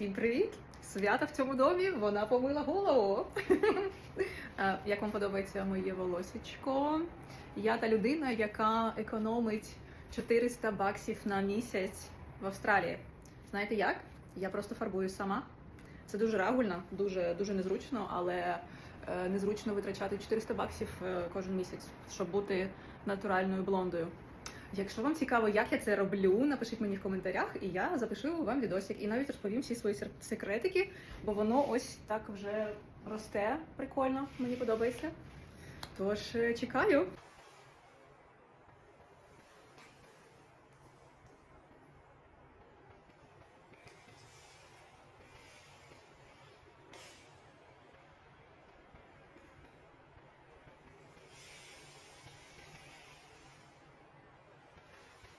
Всім привіт! Свята в цьому домі, вона помила голову. Е, Як вам подобається моє волосечко? Я та людина, яка економить 400 баксів на місяць в Австралії. Знаєте як? Я просто фарбую сама. Це дуже рагульно, дуже дуже незручно, але е, незручно витрачати 400 баксів е, кожен місяць, щоб бути натуральною блондою. Якщо вам цікаво, як я це роблю, напишіть мені в коментарях, і я запишу вам відосик і навіть розповім всі свої секретики, бо воно ось так вже росте прикольно, мені подобається. Тож е, чекаю.